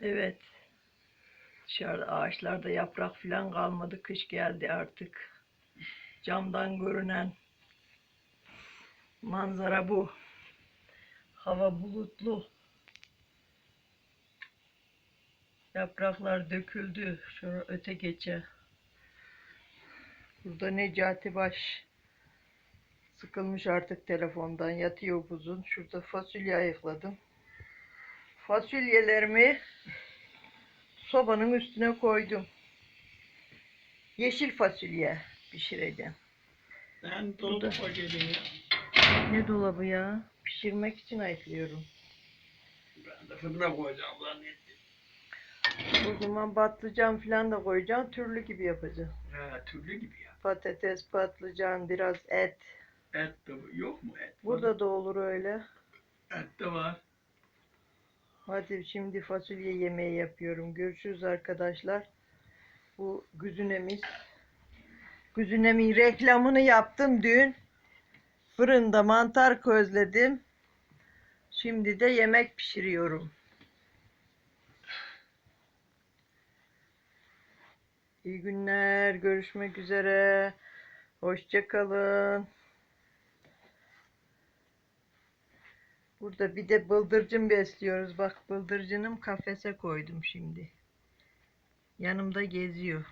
Evet. Dışarıda ağaçlarda yaprak falan kalmadı. Kış geldi artık. Camdan görünen manzara bu. Hava bulutlu. Yapraklar döküldü. Şöyle öte geçe. Burada Necati Baş sıkılmış artık telefondan. Yatıyor uzun. Şurada fasulye ayıkladım. Fasulyelerimi sobanın üstüne koydum. Yeşil fasulye pişireceğim. Ben geldim ya. Ne dolabı ya? Pişirmek için ayıklıyorum. Ben de fırına koyacağım zannettim. O zaman patlıcan falan da koyacağım. Türlü gibi yapacağım. Ha, türlü gibi ya. Patates, patlıcan, biraz et. Et de yok mu et? Burada da olur öyle. Et de var. Hadi şimdi fasulye yemeği yapıyorum. Görüşürüz arkadaşlar. Bu güzünemiz. Güzünemin reklamını yaptım dün. Fırında mantar közledim. Şimdi de yemek pişiriyorum. İyi günler. Görüşmek üzere. Hoşça Burada bir de bıldırcın besliyoruz. Bak bıldırcınım kafese koydum şimdi. Yanımda geziyor.